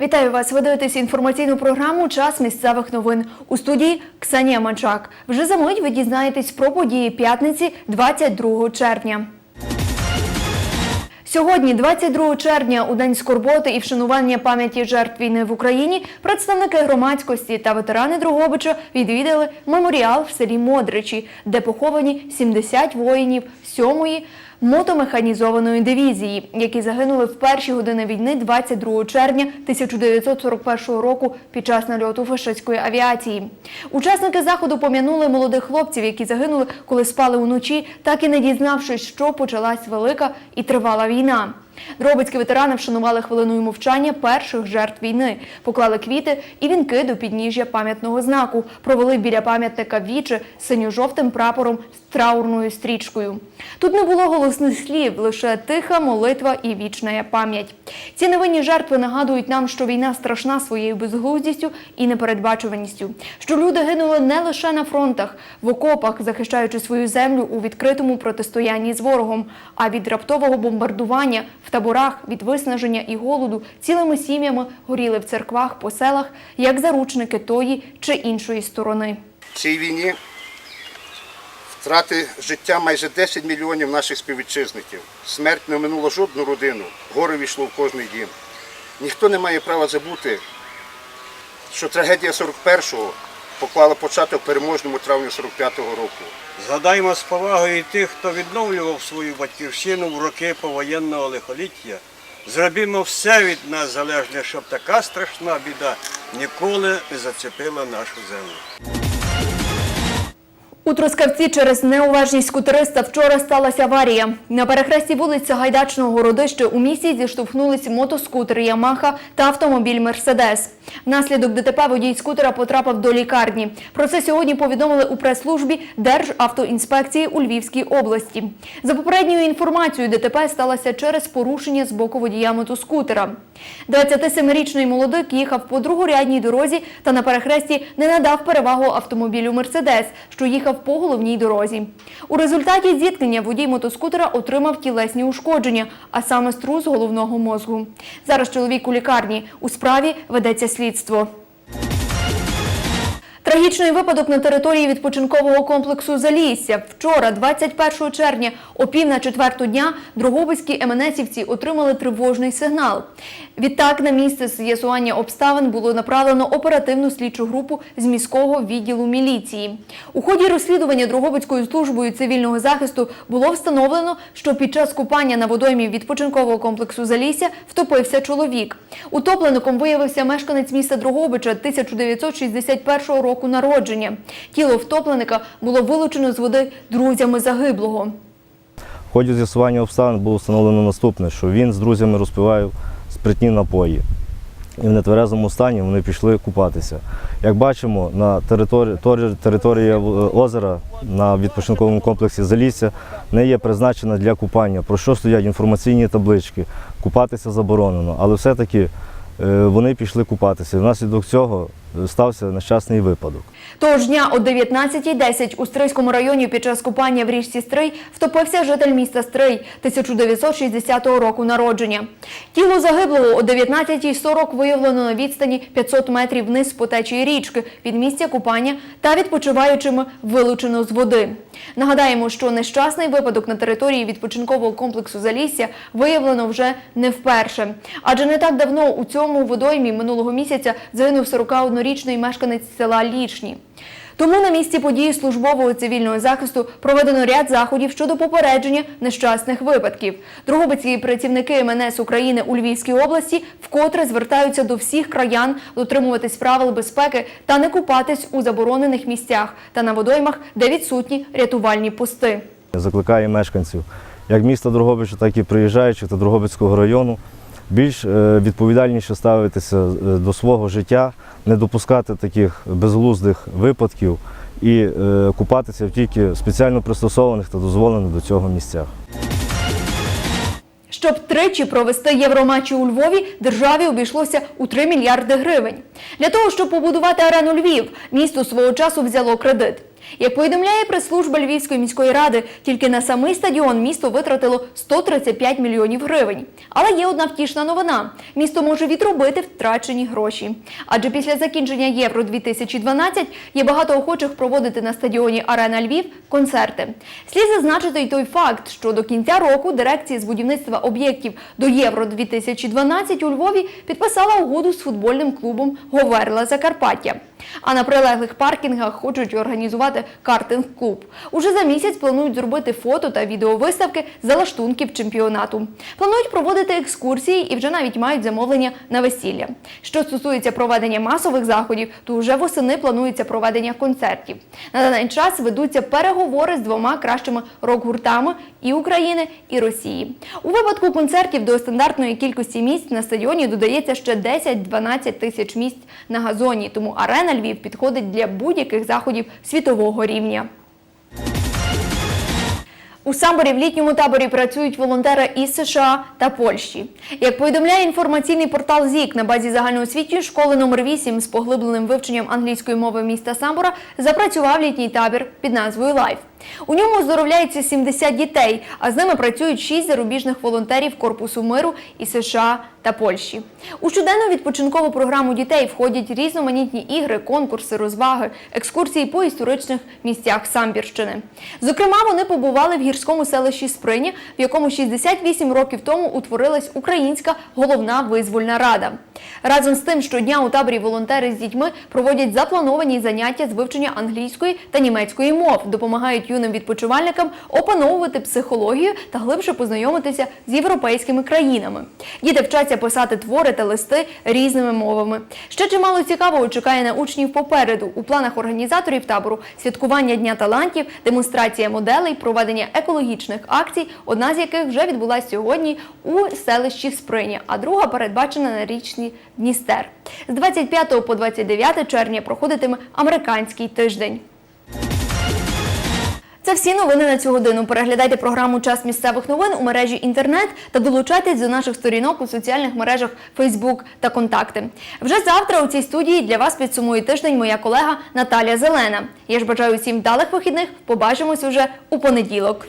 Вітаю вас. Ви дивитесь інформаційну програму Час місцевих новин у студії Ксенія Манчак. Вже за мить ви дізнаєтесь про події п'ятниці 22 червня. Сьогодні, 22 червня, у день скорботи і вшанування пам'яті жертв війни в Україні, представники громадськості та ветерани Дрогобича відвідали меморіал в селі Модричі, де поховані 70 воїнів 7-ї мотомеханізованої дивізії, які загинули в перші години війни 22 червня 1941 року під час нальоту фашистської авіації. Учасники заходу пом'янули молодих хлопців, які загинули, коли спали уночі, так і не дізнавшись, що почалась велика і тривала війна. Дробицькі ветерани вшанували хвилиною мовчання перших жертв війни, поклали квіти і вінки до підніжжя пам'ятного знаку, провели біля пам'ятника віче з синьо-жовтим прапором з траурною стрічкою. Тут не було голосних слів, лише тиха молитва і вічна пам'ять. Ці невинні жертви нагадують нам, що війна страшна своєю безглуздістю і непередбачуваністю, що люди гинули не лише на фронтах, в окопах, захищаючи свою землю у відкритому протистоянні з ворогом, а від раптового бомбардування в таборах від виснаження і голоду цілими сім'ями горіли в церквах по селах як заручники тої чи іншої сторони. В цій війні втрати життя майже 10 мільйонів наших співвітчизників. Смерть не оминула жодну родину, горе війшло в кожний дім. Ніхто не має права забути, що трагедія 41-го поклала початок переможному травню 45-го року. Згадаймо з повагою тих, хто відновлював свою батьківщину в роки повоєнного лихоліття. Зробімо все від нас залежне, щоб така страшна біда ніколи не зацепила нашу землю. У Трускавці через неуважність скутериста вчора сталася аварія. На перехресті вулиць Сагайдачного городища у місті зіштовхнулись мотоскутер Ямаха та автомобіль Мерседес. Внаслідок ДТП водій скутера потрапив до лікарні. Про це сьогодні повідомили у прес-службі Державтоінспекції у Львівській області. За попередньою інформацією, ДТП сталося через порушення з боку водія мотоскутера. 27-річний молодик їхав по другорядній дорозі та на перехресті не надав перевагу автомобілю Мерседес, що їхав по головній дорозі. У результаті зіткнення водій мотоскутера отримав тілесні ушкодження, а саме струс головного мозку. Зараз чоловік у лікарні. У справі ведеться слідство. Трагічний випадок на території відпочинкового комплексу Залісся. Вчора, 21 червня, о пів на четверту дня, Дрогобицькі МНСівці отримали тривожний сигнал. Відтак на місце з'ясування обставин було направлено оперативну слідчу групу з міського відділу міліції. У ході розслідування Дрогобицькою службою цивільного захисту було встановлено, що під час купання на водоймі відпочинкового комплексу Залісся втопився чоловік. Утоплеником виявився мешканець міста Дрогобича 1961 року народження. Тіло втопленика було вилучено з води друзями загиблого. В ході з'ясування обставин було встановлено наступне, що він з друзями розпивав спиртні напої. І в нетверезому стані вони пішли купатися. Як бачимо, на території, е, озера на відпочинковому комплексі Залісся не є призначена для купання, про що стоять інформаційні таблички. Купатися заборонено, але все-таки е, вони пішли купатися. Внаслідок цього стався нещасний випадок. Того ж дня о 19.10 у Стрийському районі під час купання в річці Стрий втопився житель міста Стрий 1960 року народження. Тіло загиблого о 19.40 виявлено на відстані 500 метрів вниз по течії річки від місця купання та відпочиваючими вилучено з води. Нагадаємо, що нещасний випадок на території відпочинкового комплексу Залісся виявлено вже не вперше. Адже не так давно у цьому водоймі минулого місяця загинув 41-річний мешканець села Лічні. Тому на місці події службового цивільного захисту проведено ряд заходів щодо попередження нещасних випадків. Другобицькі працівники МНС України у Львівській області вкотре звертаються до всіх краян дотримуватись правил безпеки та не купатись у заборонених місцях та на водоймах, де відсутні рятувальні пости. Закликає мешканців як міста Дрогобича, так і приїжджаючих та Дрогобицького району більш е, відповідальніше ставитися е, до свого життя, не допускати таких безглуздих випадків і е, купатися в тільки спеціально пристосованих та дозволених до цього місцях. Щоб тричі провести євроматчі у Львові, державі обійшлося у 3 мільярди гривень. Для того, щоб побудувати арену Львів, місто свого часу взяло кредит. Як повідомляє прес-служба Львівської міської ради, тільки на самий стадіон місто витратило 135 мільйонів гривень. Але є одна втішна новина: місто може відробити втрачені гроші. Адже після закінчення Євро 2012 є багато охочих проводити на стадіоні Арена Львів концерти. Слід зазначити й той факт, що до кінця року дирекція з будівництва об'єктів до Євро 2012 у Львові підписала угоду з футбольним клубом Говерла Закарпаття. А на прилеглих паркінгах хочуть організувати картинг-клуб. Уже за місяць планують зробити фото та відеовиставки залаштунків чемпіонату. Планують проводити екскурсії і вже навіть мають замовлення на весілля. Що стосується проведення масових заходів, то вже восени планується проведення концертів. На даний час ведуться переговори з двома кращими рок-гуртами і України, і Росії. У випадку концертів до стандартної кількості місць на стадіоні додається ще 10-12 тисяч місць на газоні, тому арена Львів підходить для будь-яких заходів світового рівня. У Самборі в літньому таборі працюють волонтери із США та Польщі. Як повідомляє інформаційний портал ЗІК на базі загальноосвітньої школи номер 8 з поглибленим вивченням англійської мови міста Самбора запрацював літній табір під назвою Лайф. У ньому оздоровляється 70 дітей, а з ними працюють 6 зарубіжних волонтерів Корпусу миру із США та Польщі. У щоденну відпочинкову програму дітей входять різноманітні ігри, конкурси, розваги, екскурсії по історичних місцях Самбірщини. Зокрема, вони побували в гірському селищі Сприні, в якому 68 років тому утворилась Українська головна визвольна рада. Разом з тим, щодня у таборі волонтери з дітьми проводять заплановані заняття з вивчення англійської та німецької мов, допомагають юним відпочивальникам опановувати психологію та глибше познайомитися з європейськими країнами. Діти вчаться писати твори та листи різними мовами. Ще чимало цікавого чекає на учнів попереду. У планах організаторів табору святкування дня талантів, демонстрація моделей, проведення екологічних акцій, одна з яких вже відбулася сьогодні у селищі Сприня, а друга передбачена на річні Дністер. З 25 по 29 червня проходитиме американський тиждень. Це всі новини на цю годину. Переглядайте програму Час місцевих новин у мережі інтернет та долучайтесь до наших сторінок у соціальних мережах Facebook та Контакти. Вже завтра у цій студії для вас підсумує тиждень моя колега Наталія Зелена. Я ж бажаю всім вдалих вихідних. Побачимось уже у понеділок.